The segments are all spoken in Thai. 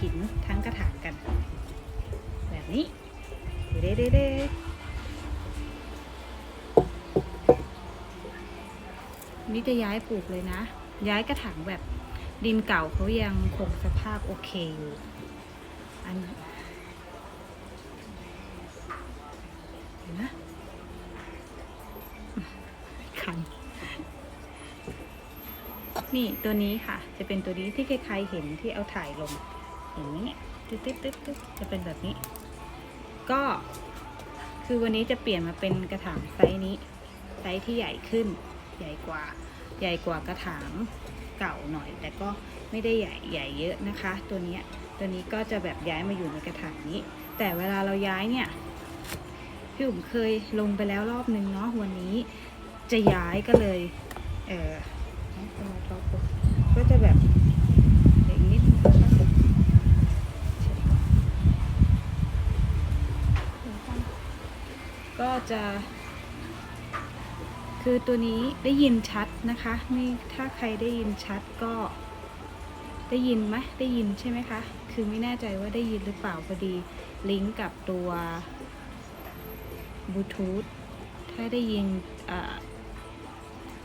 กุหลาบหินทั้งกระถางกัน แบบนี้เด้เด้เด้นี่จะย้ายปลูกเลยนะ ย้ายกระถางแบบดินเก่าเขายังคงสภาพโอเคอยู่อันเห็นไหมคันนี่ตัวนี้ค่ะ จะเป็นตัวนี้ที่ใครๆเห็นที่เอาถ่ายลง ย่างนี้ตึ๊ดตึ๊ดตึ๊ดตึ๊ดจะเป็นแบบนี้ ก็ คือวันนี้จะเปลี่ยนมาเป็นกระถางไซส์นี้ ไซส์ที่ใหญ่ขึ้น ใหญ่กว่า ใหญ่กว่ากระถางเก่าหน่อย แต่ก็ไม่ได้ใหญ่ใหญ่เยอะนะคะ ตัวนี้ตัวนี้ก็จะแบบย้ายมาอยู่ในกระถางนี้ แต่เวลาเราย้ายเนี่ยพี่อุ๋มเคยลงไปแล้วรอบนึงเนาะวันนี้ จะย้ายก็เลย เออก็จะแบบเด็กนิดนึงนะคะ ก็จะ คือตัวนี้ได้ยินชัดนะคะ นี่ถ้าใครได้ยินชัดก็ได้ยินไหมได้ยินใช่ไหมคะ คือไม่แน่ใจว่าได้ยินหรือเปล่าพอดีลิงก์กับตัวบลูทูธถ้าได้ยินอ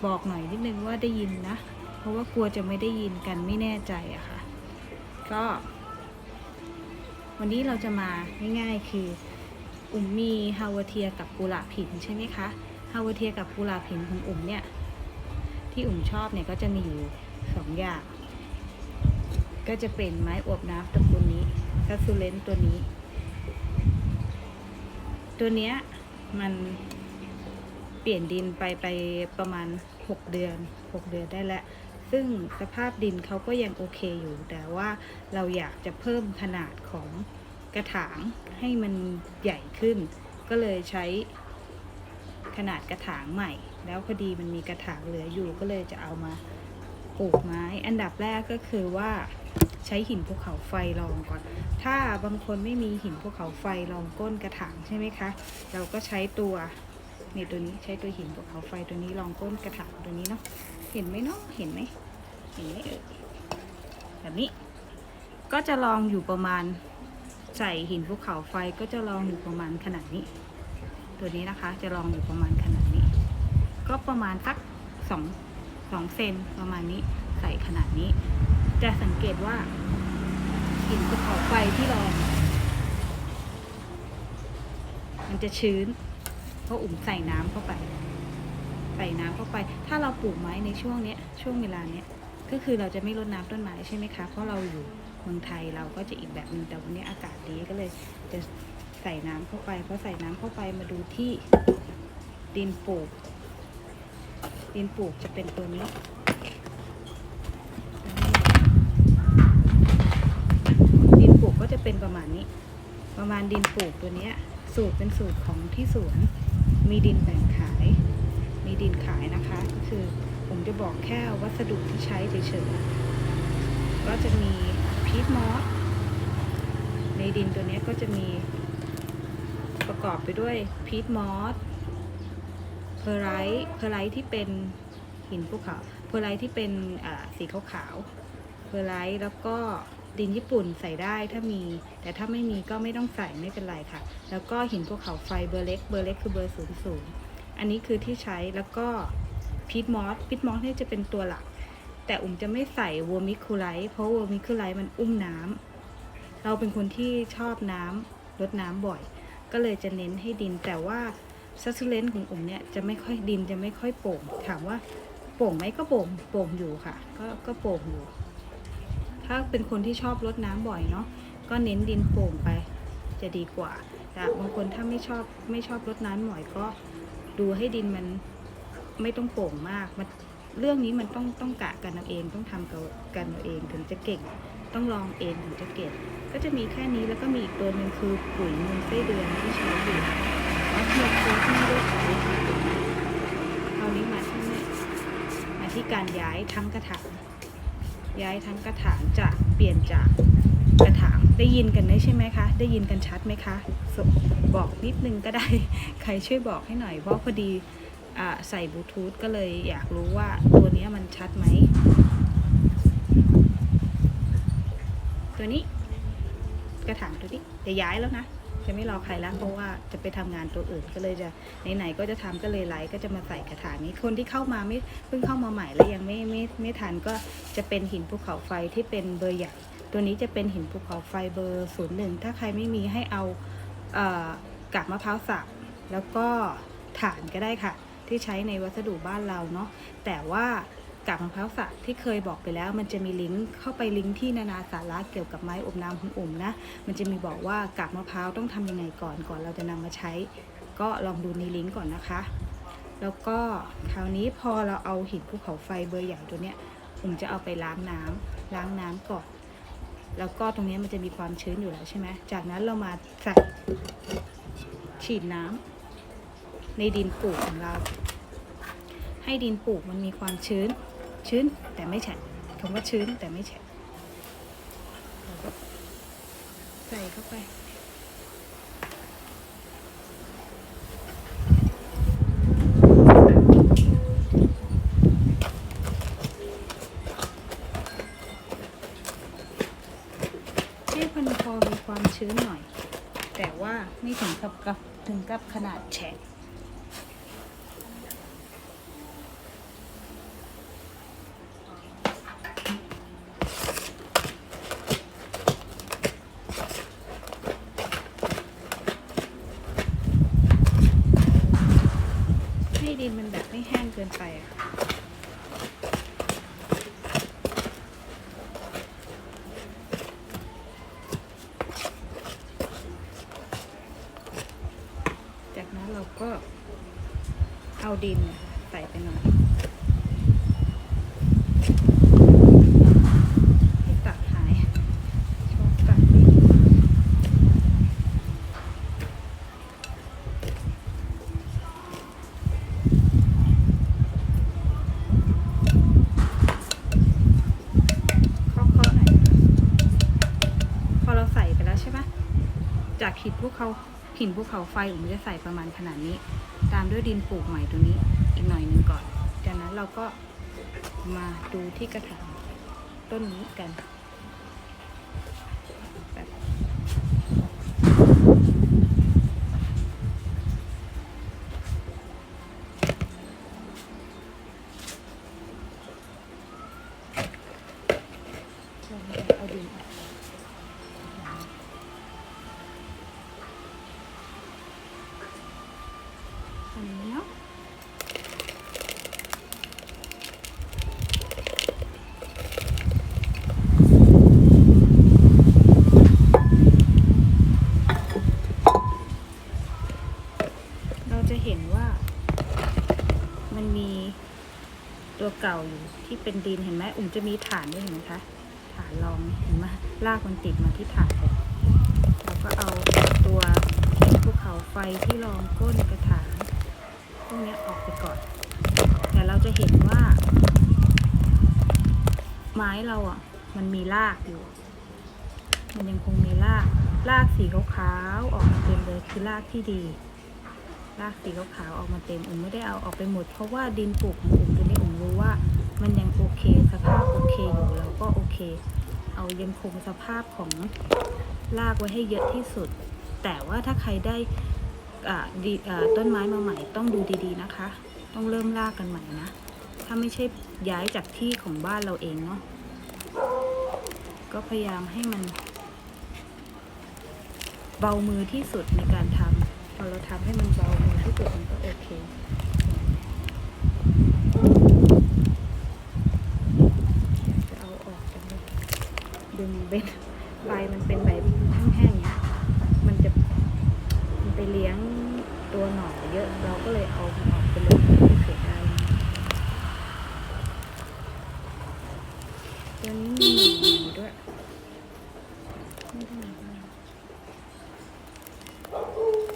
บอกหน่อยนิดนึงว่าได้ยินนะ เพราะว่ากลัวจะไม่ได้ยินกันไม่แน่ใจอะค่ะ ก็ วันนี้เราจะมาง่ายๆคือ อุ๋มมีฮาวเทียกับกุหลาบหินใช่ไหมคะฮาวเทียกับกุหลาบหินของอุ๋มเนี่ย ที่อุ๋มชอบเนี่ยก็จะมีอยู่สองอย่าง ก็จะเป็นไม้อบน้ำตระกูลนี้ซัสซูเลนตัวนี้ ตัวเนี้ยมันเปลี่ยนดินไปไปประมาณ 6 เดือน 6 เดือนได้แล้ว ซึ่งสภาพดินเขาก็ยังโอเคอยู่ แต่ว่าเราอยากจะเพิ่มขนาดของ กระถางให้มันใหญ่ขึ้น ก็เลยใช้ขนาดกระถางใหม่ แล้วพอดีมันมีกระถางเหลืออยู่ก็เลยจะเอามาปลูกไม้ อันดับแรกก็คือว่าใช้หินภูเขาไฟรองก่อน ถ้าบางคนไม่มีหินภูเขาไฟรองก้นกระถางใช่ไหมคะ เราก็ใช้ตัวนี่ตัวนี้ใช้ตัวหินภูเขาไฟตัวนี้รองก้นกระถางตัวนี้เนาะ เห็นไหมเนาะ เห็นไหมเห็นไหมเอ่ยแบบนี้ ก็จะลองอยู่ประมาณ ใส่หินภูเขาไฟก็จะลองอยู่ประมาณขนาดนี้ ตัวนี้นะคะจะลองอยู่ประมาณขนาดนี้ ก็ประมาณสักสองสองเซนประมาณนี้ใส่ขนาดนี้ จะสังเกตว่าหินภูเขาไฟที่ลอง มันจะชื้นเพราะอุ่มใส่น้ำเข้าไป ใส่น้ำเข้าไป ถ้าเราปลูกไม้ในช่วงเนี้ยช่วงเวลาเนี้ยก็คือเราจะไม่รดน้ำต้นไม้ใช่ไหมคะเพราะเราอยู่ เมืองไทยเราก็จะอีกแบบหนึงแต่วันนี้อากาศดีก็เลยจะใส่น้ำเข้าไปเพราะใส่น้ำเข้าไปมาดูที่ดินปลูก ดินปลูกจะเป็นตัวนี้ดินปลูกก็จะเป็นประมาณนี้ ประมาณดินปลูกตัวนี้สูตรเป็นสูตรของที่สวน มีดินแบ่งขาย มีดินขายนะคะก็คือผมจะบอกแค่วัสดุที่ใช้เฉยๆก็จะมี พีทมอสในดินตัวนี้ก็จะมีประกอบไปด้วยพีทมอสเพอร์ไรท์เพอร์ไรท์ที่เป็นหินภูเขาเพอร์ไรท์ที่เป็นอ่าสีขาวๆเพอร์ไรท์แล้วก็ดินญี่ปุ่นใส่ได้ถ้ามี แต่ถ้าไม่มีก็ไม่ต้องใส่ไม่เป็นไรค่ะ แล้วก็หินภูเขาไฟเบอร์เล็กเบอร์เล็กคือเบอร์ศูนย์ศูนย์อันนี้คือที่ใช้แล้วก็พีทมอสพีทมอสนี่จะเป็นตัวหลัก แต่อุ่มจะไม่ใส่วอร์มิคูไลท์เพราะวอร์มิคูไลท์มันอุ้มน้ำเราเป็นคนที่ชอบน้ำรดน้ำบ่อย ก็เลยจะเน้นให้ดินแต่ว่าซัสเลนของอุ่มเนี่ยจะไม่ค่อยดินจะไม่ค่อยโป่ง ถามว่าโป่งไหมก็โป่งโป่งอยู่ค่ะ ก็ก็โป่งอยู่ ถ้าเป็นคนที่ชอบรดน้ำบ่อยเนาะก็เน้นดินโป่งไปจะดีกว่าแต่บางคนถ้าไม่ชอบไม่ชอบรดน้ำบ่อยก็ดูให้ดินมันไม่ต้องโป่งมาก มัน เรื่องนี้มันต้องต้องกะกันเอาเองต้องทำกันเอาเองถึงจะเก่ง ต้องลองเองถึงจะเก่งก็จะมีแค่นี้แล้วก็มีอีกตัวหนึ่งคือปุ๋ยมูลไส้เดือนที่ใช้อยู่แล้วเทียบตัวที่ไม่ได้ใช้คราวนี้มาที่นี่มาที่การย้ายทั้งกระถางย้ายทั้งกระถางจะเปลี่ยนจากกระถางได้ยินกันได้ใช่ไหมคะ ได้ยินกันชัดไหมคะบอกนิดนึงก็ได้ใครช่วยบอกให้หน่อยเพราะพอดี ใส่บลูทูธก็เลยอยากรู้ว่าตัวนี้มันชัดไหม ตัวนี้กระถางตัวนี้จะย้ายแล้วนะจะไม่รอใครแล้วเพราะว่าจะไปทำงานตัวอื่นก็เลยจะไหนๆก็จะทำก็เลยไลฟ์ก็จะมาใส่กระถางนี้ คนที่เข้ามาไม่เพิ่งเข้ามาใหม่แล้วยังไม่ไม่ไม่ทันก็จะเป็นหินภูเขาไฟที่เป็นเบอร์ใหญ่ ตัวนี้จะเป็นหินภูเขาไฟเบอร์ศูนย์หนึ่งถ้าใครไม่มีให้เอาเอ่อกากมะพร้าวสับแล้วก็ถ่านก็ได้ค่ะ ที่ใช้ในวัสดุบ้านเราเนาะแต่ว่ากากมะพร้าวสับที่เคยบอกไปแล้ว มันจะมีลิงก์เข้าไปลิงก์ที่นานาสาระเกี่ยวกับไม้อบน้ำของอุ่มนะ มันจะมีบอกว่ากากมะพร้าวต้องทำยังไงก่อนก่อนเราจะนำมาใช้ ก็ลองดูในลิงก์ก่อนนะคะ แล้วก็คราวนี้พอเราเอาหินภูเขาไฟเบอร์ใหญ่ตัวเนี้ยอุ่มจะเอาไปล้างน้ำล้างน้ำก่อนแล้วก็ตรงนี้มันจะมีความชื้นอยู่แล้วใช่ไหมจากนั้นเรามาใส่ฉีดน้ำ ในดินปลูกของเรา ให้ดินปลูกมันมีความชื้น ชื้นแต่ไม่แฉะคำว่าชื้นแต่ไม่แฉะใส่เข้าไปให้มันพอมีความชื้นหน่อย แต่ว่าไม่ถึงกับกับถึงกับขนาดแฉะ ให้ดินมันแบบไม่แห้งเกิ นไปค่ะจากนั้นเราก็เอาดินนะคะใส่ไปหน่อยให้ตักหายชอบตักดินเคาะๆหน่อยนะคะพอเราใส่ไปแล้วใช่ปะ จากหินภูเขาหินภูเขาไฟอุ้มจะใส่ประมาณขนาดนี้ ตามด้วยดินปลูกใหม่ตัวนี้อีกหน่อยหนึ่งก่อน จากนั้นเราก็มาดูที่กระถางต้นนี้กัน เก่าอยู่ที่เป็นดินเห็นไหมอุ่มจะมีฐานด้วยเห็นไหมคะฐานรองเห็นไหมลากมันติดมาที่ฐานเลยเราก็เอาตัวภูเขาไฟที่รองก้นกระถางพวกนี้ออกไปก่อน แต่เราจะเห็นว่า ไม้เราอะ มันมีรากอยู่ มันยังคงมีรากรากสีขาวๆออกมาเต็มเลยคือรากที่ดีรากสีขาวๆออกมาเต็ม อุ่มไม่ได้เอาออกไปหมด เพราะว่าดินปลูกของอุ่มตัวนี้อุ่ม รู้ว่ามันยังโอเคสภาพโอเคอยู่เราก็โอเค เอายังคงสภาพของรากไว้ให้เยอะที่สุด แต่ว่าถ้าใครได้อ่าต้นไม้มาใหม่ต้องดูดีๆนะคะ ต้องเริ่มรากกันใหม่นะ ถ้าไม่ใช่ย้ายจากที่ของบ้านเราเองเนาะก็พยายามให้มัน เบามือที่สุดในการทำพอเราทำให้มันเบามือที่สุดมันก็โอเค จะเอาออกจังเลย ดึงเบ็ดใบมันเป็นใบแห้งๆเนี้ยมันจะมันไปเลี้ยงตัวหน่อเยอะ เราก็เลยเอามันออกไปเลยไม่เสียดายตัวนี้มีหน่อใหม่ด้วยไม่ได้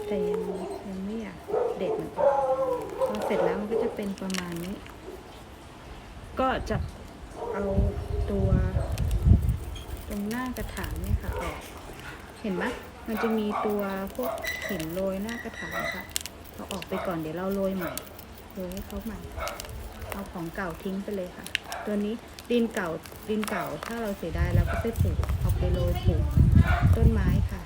แต่ยังยังไม่อยากเด็ดมันพอเสร็จแล้วมันก็จะเป็นประมาณนี้ ก็จะเอาตัวตรง หน้ากระถางเนี่ยค่ะออก เห็นไหมมันจะมีตัวพวกหินโรยหน้ากระถางค่ะเอาออกไปก่อนเดี๋ยวเราโรยใหม่โรยให้เขาใหม่ เอาของเก่าทิ้งไปเลยค่ะ ตัวนี้ดินเก่าดินเก่าถ้าเราเสียดายเราก็ไปปลูกเอาไปโรยปลูกต้นไม้ค่ะ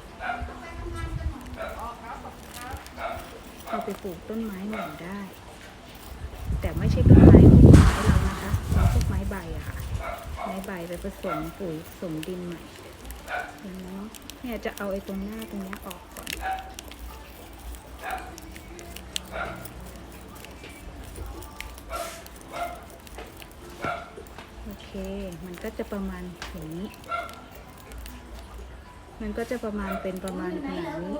เอาไปปลูกต้นไม้ใหม่ได้ แต่ไม่ใช่ต้นไม้พวกไม้เรานะคะเอาพวกไม้ใบอะค่ะ ไม้ใบไปผสมปุ๋ยผสมดินใหม่เห็นไหมเนาะเนี่ยจะเอาไอ้ตรงหน้าตรงเนี้ยออกก่อนโอเค มันก็จะประมาณอย่างนี้ มันก็จะประมาณเป็นประมาณขนาดนี้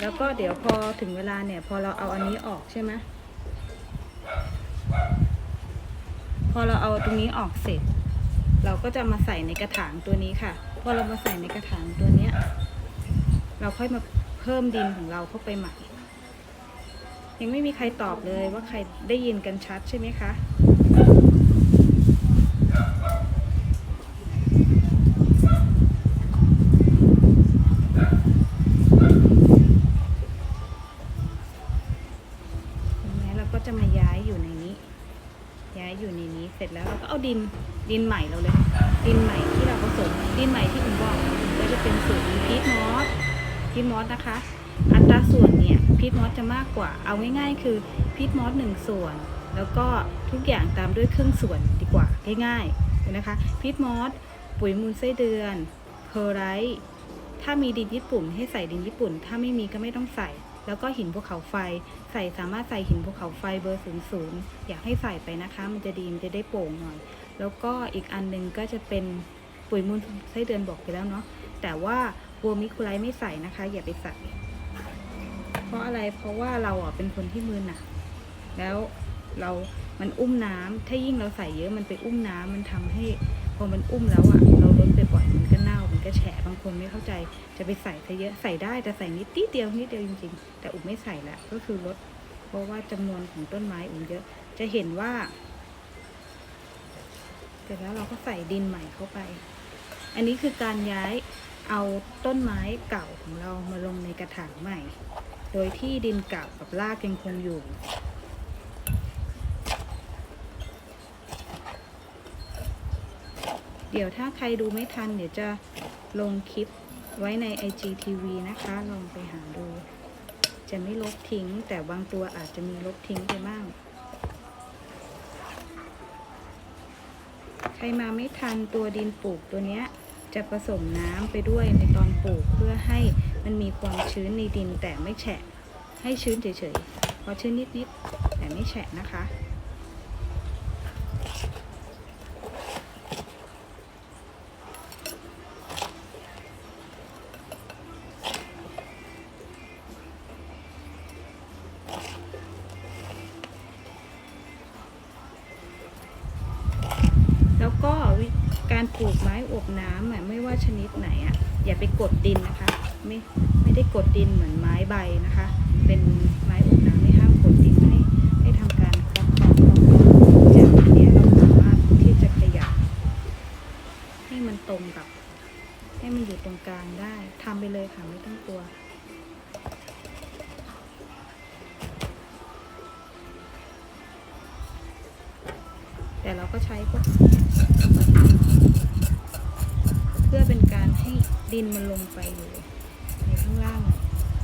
แล้วก็เดี๋ยวพอถึงเวลาเนี่ย พอเราเอาอันนี้ออกใช่ไหมพ อเราเอาตรงนี้ออกเสร็จ เราก็จะมาใส่ในกระถางตัวนี้ค่ะ พอเรามาใส่ในกระถางตัวเนี้ย เราค่อยมาเพิ่มดินของเราเข้าไปใหม่ ยังไม่มีใครตอบเลยว่าใครได้ยินกันชัดใช่ไหมคะ เห็นไหมเราก็จะมาย้ายอยู่ในนี้ ย้ายอยู่ในนี้เสร็จแล้วเราก็เอา ดินดินใหม่เราเลย ดินใหม่ที่เราผสมดินใหม่ที่ผมบอกก็จะเป็นสูตรพีทมอสพีทมอสนะคะ อัตราส่วนเนี่ยพีทมอสจะมากกว่าเอาง่ายๆ คือพีทมอสหนึ่งส่วน แล้วก็ทุกอย่างตามด้วยครึ่งส่วนดีกว่าง่ายๆนะคะพีทมอสปุ๋ยมูลไส้เดือนเพอร์ไรท์ถ้ามีดินญี่ปุ่นให้ใส่ดินญี่ปุ่น ถ้าไม่มีก็ไม่ต้องใส่ แล้วก็หินภูเขาไฟ ใส่สามารถใส่หินภูเขาไฟเบอร์ศูนย์ศูนย์อยากให้ใส่ไปนะคะ มันจะดีมันจะได้โป่งหน่อย แล้วก็อีกอันหนึงก็จะเป็นปุ๋ยมูลไส้เดือนบอกไปแล้วเนาะแต่ว่าบัวมิคุไรไม่ใส่นะคะ อย่าไปใส่เพราะอะไรเพราะว่าเราอะเป็นคนที่มือหนักแล้วเรา มันอุ้มน้ำถ้ายิ่งเราใส่เยอะมันไปอุ้มน้ำมันทำให้พอมันอุ้มแล้วอะ เราลด ก็เน่ามันก็แฉะบางคนไม่เข้าใจจะไปใส่ซะเยอะใส่ได้แต่ใส่นิดเดียวนิดเดียวจริงๆ แต่อุ้มไม่ใส่ละก็คือลดเพราะว่าจำนวนของต้นไม้อุ้มเยอะ จะเห็นว่าเสร็จแล้วเราก็ใส่ดินใหม่เข้าไป อันนี้คือการย้ายเอาต้นไม้เก่าของเรามาลงในกระถางใหม่ โดยที่ดินเก่ากับรากยังคงอยู่ ดี๋ยวถ้าใครดูไม่ทัน เดี๋ยวจะลงคลิปไว้ใน IGTV นะคะ ลองไปหาดู จะไม่ลบทิ้ง แต่บางตัวอาจจะมีลบทิ้งไปบ้าง ใครมาไม่ทันตัวดินปลูกตัวเนี้ย จะผสมน้ำไปด้วยในตอนปลูกเพื่อให้มันมีความชื้นในดินแต่ไม่แฉะ ให้ชื้นเฉยๆพอชื้นนิดๆแต่ไม่แฉะนะคะ การปลูกไม้อบน้ำอะไม่ว่าชนิดไหนอะอย่าไปกดดินนะคะ ไม่ไม่ได้กดดินเหมือนไม้ใบนะคะ เป็นไม้อบน้ำไม่ห้ามกดดินให้ให้ทำการคาะเคาะเคาะจากอันนี้เราสามารถที่จะขยับให้มันตรงกับ ให้มันอยู่ตรงกลางได้ทำไปเลยค่ะไม่ต้องกลัวแต่เราก็ใช้พวก เพื่อเป็นการให้ ดินมันลงไปอยู่ในข้างล่างมัน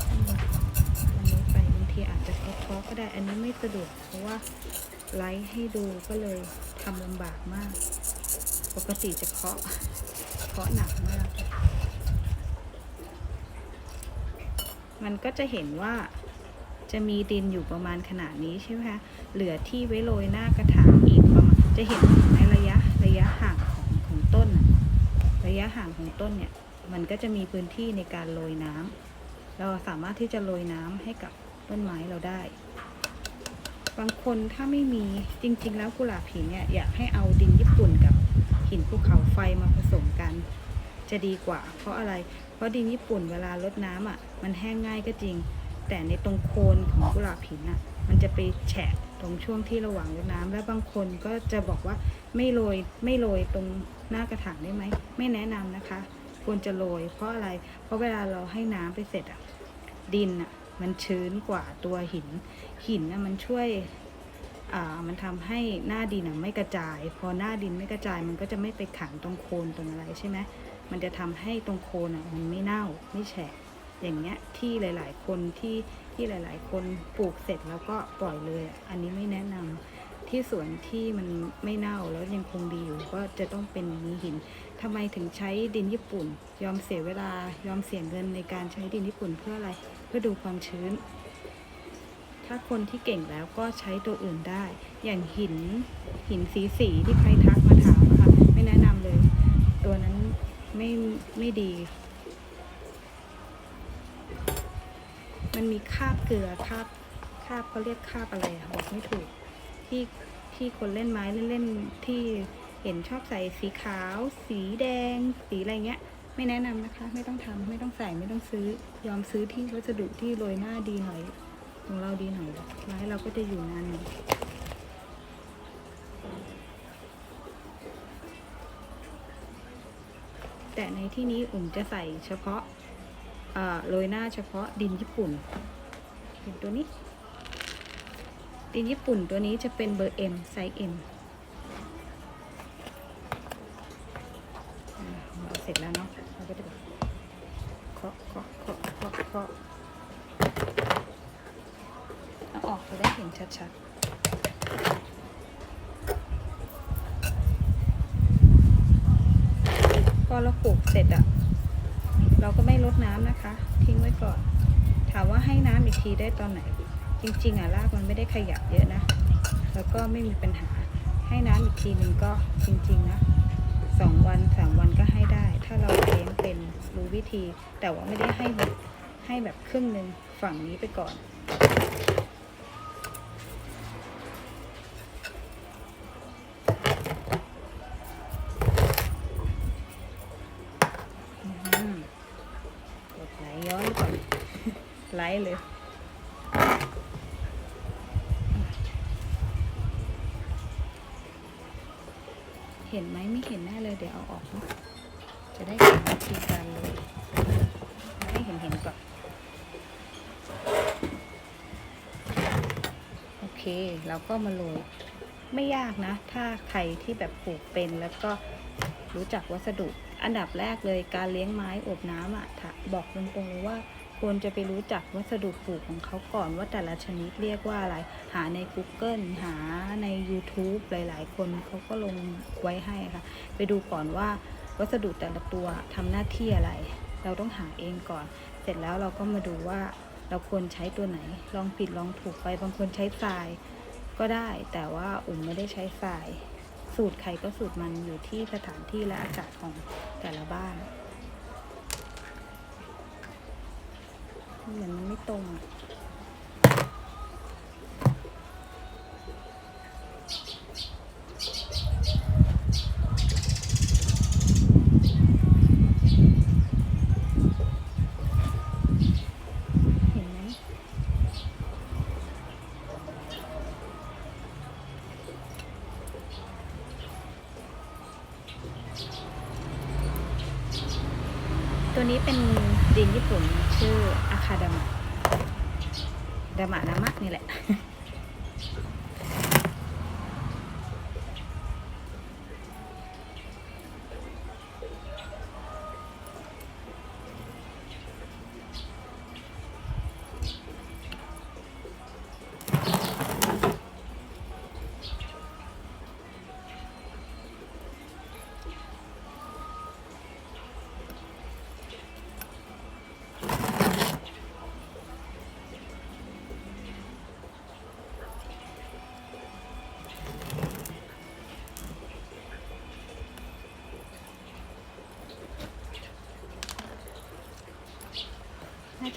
อันนี้ไปบางทีอาจจะเคาะก็ได้ อันนี้ไม่สะดวกเพราะว่าไลฟ์ให้ดูก็เลยทำลำบากมาก ปกติจะเคาะเคาะหนักมาก มันก็จะเห็นว่าจะมีดินอยู่ประมาณขนาดนี้ใช่ไหมคะ เหลือที่ไว้โรยหน้ากระถางอีกประมาณ จะเห็นในระยะระยะห่างของของต้น ระยะห่างของต้นเนี่ย มันก็จะมีพื้นที่ในการโรยน้ำเราสามารถที่จะโรยน้ำให้กับต้นไม้เราได้ บางคนถ้าไม่มีจริง ๆ แล้วกุหลาบหินเนี่ยอยากให้เอาดินญี่ปุ่นกับหินภูเขาไฟมาผสมกัน จะดีกว่า เพราะอะไร เพราะดินญี่ปุ่นเวลารดน้ำอะ มันแห้งง่ายก็จริง แต่ในตรงโคนของกุหลาบหินอะ มันจะไปแฉะตรงช่วงที่ระหว่างรดน้ำและบางคนก็จะบอกว่าไม่โรยไม่โรยตรงหน้ากระถางได้ไหมไม่แนะนำนะคะ ควรจะโรย เพราะอะไร เพราะเวลาเราให้น้ำไปเสร็จอะ ดินอะ มันชื้นกว่าตัวหิน หินน่ะมันช่วย อ่า มันทำให้หน้าดินอะไม่กระจาย พอหน้าดินไม่กระจาย มันก็จะไม่ไปขังตรงโคนตรงอะไรใช่ไหมมันจะทำให้ตรงโคนอะ มันไม่เน่าไม่แฉะ อย่างเงี้ยที่หลาย ๆ คนที่ที่หลาย ๆ คนปลูกเสร็จแล้วก็ปล่อยเลยอะอันนี้ไม่แนะนำที่สวนที่มันไม่เน่าแล้วยังคงดีอยู่ก็จะต้องเป็นมีหิน ทำไมถึงใช้ดินญี่ปุ่น ยอมเสียเวลายอมเสียเงินในการใช้ดินญี่ปุ่นเพื่ออะไร เพื่อดูความชื้น ถ้าคนที่เก่งแล้วก็ใช้ตัวอื่นได้ อย่างหินหินสีสีที่ใครทักมาถามอะค่ะไม่แนะนำเลย ตัวนั้นไม่ไม่ดี มันมีคาบเกลือคาบคาบเขาเรียกคาบอะไรอะบอกไม่ถูกที่ที่คนเล่นไม้เล่นๆที่ เห็นชอบใส่สีขาว สีแดง สีอะไรเงี้ย ไม่แนะนำนะคะ ไม่ต้องทำไม่ต้องใส่ไม่ต้องซื้อ ยอมซื้อที่วัสดุที่โรยหน้าดีหน่อยของเราดีหน่อยไม้เราก็จะอยู่นานหน่อยแต่ในที่นี้อุ่มจะใส่เฉพาะเอ่อโรยหน้าเฉพาะดินญี่ปุ่นเห็นตัวนี้ ดินญี่ปุ่นตัวนี้จะเป็นเบอร์ M ไซส์ M เสร็จแล้วเนาะเราก็จะแบบเคาะเคาะเคาะเคาะเคาะเอาออกจะได้เห็นชัดๆพอเราปลูกเสร็จอะเราก็ไม่ลดน้ำนะคะ ทิ้งไว้ก่อน ถามว่าให้น้ำอีกทีได้ตอนไหน จริง ๆอะรากมันไม่ได้ขยับเยอะนะ แล้วก็ไม่มีปัญหาให้น้ำอีกทีหนึ่งก็จริง ๆ นะ สองวันสามวันก็ให้ได้ ถ้าเราเลี้ยงเป็นรู้วิธี แต่ว่าไม่ได้ให้แบบให้แบบครึ่งหนึ่งฝั่งนี้ไปก่อนกดไหลย้อนก่อนไหลเลย เดี๋ยวเอาออกนะจะได้เห็นวิธีการเลยให้เห็นเห็นก่อนโอเคเราก็มาโรยไม่ยากนะ ถ้าใครที่แบบปลูกเป็นแล้วก็รู้จักวัสดุ อันดับแรกเลยการเลี้ยงไม้อบน้ำอะบอกตรงๆเลยว่า ควรจะไปรู้จักวัสดุปลูกของเขาก่อนว่าแต่ละชนิดเรียกว่าอะไร หาใน Google หาใน YouTube หลาย ๆ คนเขาก็ลงไว้ให้ค่ะ ไปดูก่อนว่าวัสดุแต่ละตัวทำหน้าที่อะไร เราต้องหาเองก่อน เสร็จแล้วเราก็มาดูว่าเราควรใช้ตัวไหน ลองผิดลองถูกไป บางคนใช้ทรายก็ได้ แต่ว่าอุ่มไม่ได้ใช้ทราย สูตรใครก็สูตรมันอยู่ที่สถานที่และอากาศของแต่ละบ้าน เหมือนมันไม่ตรงอะ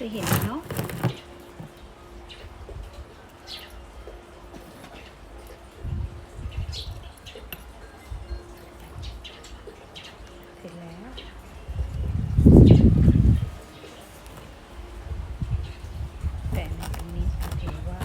จะเห็นเนาะเสร็จแล้ว แต่ในตรงนี้จะเห็นว่า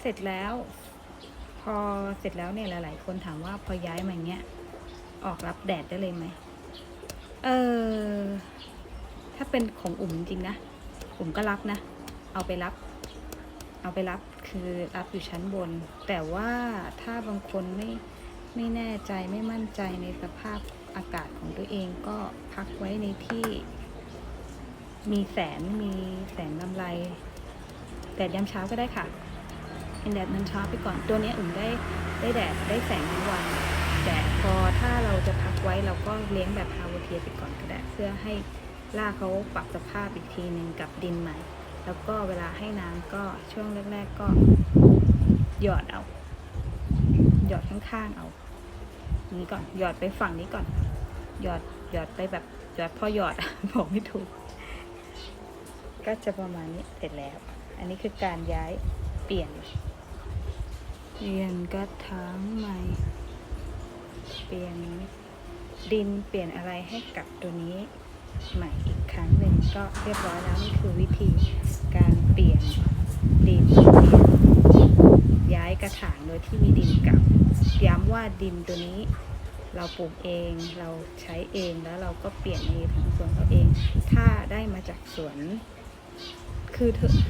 เเส ร็จแล้ว พอเสร็จแล้วเนี่ยหลาย ๆ คนถามว่าพอย้ายมาอย่างเงี้ย ออกรับแดดได้เลยไหมเออถ้าเป็นของอุ่มจริงนะอุ่มก็รับนะ เอาไปรับ เอาไปรับคือรับอยู่ชั้นบน แต่ว่าถ้าบางคนไม่ไม่แน่ใจไม่มั่นใจในสภาพอากาศของตัวเองก็พักไว้ในที่ มีแสงมีแสงลำไรแดดยามเช้าก็ได้ค่ะ เป็นแดดมันช้าไปก่อนตัวนี้อุ่มได้ได้แดดได้แสงทั้งวัน แต่พอถ้าเราจะพักไว้เราก็เลี้ยงแบบฮาวเทียไปก่อนก็ได้เพื่อให้รากเขาปรับสภาพอีกทีหนึ่งกับดินใหม่ แล้วก็เวลาให้น้ำก็ช่วงแรก ๆก็หยอดเอา หยอดข้างๆเอานี้ก่อนหยอดไปฝั่งนี้ก่อน หยอดหยอดไปแบบหยอดพอหยอดบอกไม่ถูก ก็จะประมาณนี้เสร็จแล้ว อันนี้คือการย้ายเปลี่ยน เปลี่ยนกระถางใหม่ เปลี่ยนดินเปลี่ยนอะไรให้กับตัวนี้ใหม่อีกครั้งหนึ่งก็เรียบร้อยแล้วนี่คือวิธีการเปลี่ยนดินเปลี่ยนย้ายกระถางโดยที่มีดินเกับย้ำว่าดินตัวนี้เราปลูกเองเราใช้เองแล้วเราก็เปลี่ยนในของสวนเราเอง ถ้าได้มาจากสวน คือ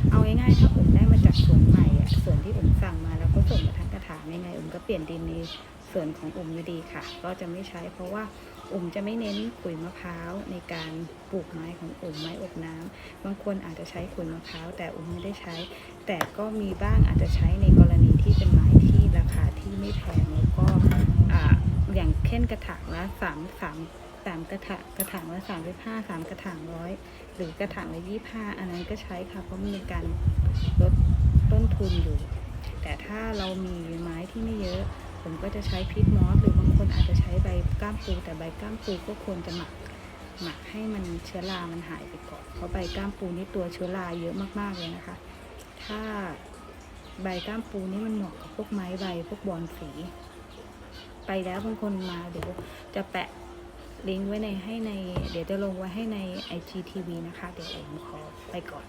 เอาง่ายๆถ้าผมได้มาจากสวนใหม่อะสวนที่ผมสั่งมา ก็ส่งมาทั้งกระถางยังไงผมก็เปลี่ยนดินในส่วนของอุ่มอยู่ดีค่ะ ก็จะไม่ใช้เพราะว่าอุ่มจะไม่เน้นขุยมะพร้าวในการปลูกไม้ของอุ่มไม้อบน้ำบางคนอาจจะใช้ขุยมะพร้าวแต่อุ่มไม่ได้ใช้ แต่ก็มีบ้างอาจจะใช้ในกรณีที่เป็นไม้ที่ราคาที่ไม่แพงแล้วก็อ่าอย่างเช่นกระถางละสามสามสามกระถางกระถางละสามสิบห้าสามกระถางร้อยหรือกระถางละยี่ห้าอันนั้นก็ใช้ค่ะเพราะมีการลดต้นทุนอยู่ แต่ถ้าเรามีไม้ที่ไม่เยอะ ผมก็จะใช้พริกมอสหรือบางคนอาจจะใช้ใบก้ามปูแต่ใบก้ามปูก็ควรจะหมักหมักให้มันเชื้อรา มันหายไปก่อน เพราะใบก้ามปูนี่ตัวเชื้อราเยอะมากๆเลยนะคะ ถ้าใบก้ามปูนี่มันเหมาะกับพวกไม้ใบพวกบอนสี ไปแล้วบางคนมาเดี๋ยวจะแปะลิงก์ไว้ในให้ใน เดี๋ยวจะลงไว้ให้ใน IGTV นะคะ เดี๋ยวผมขอไปก่อน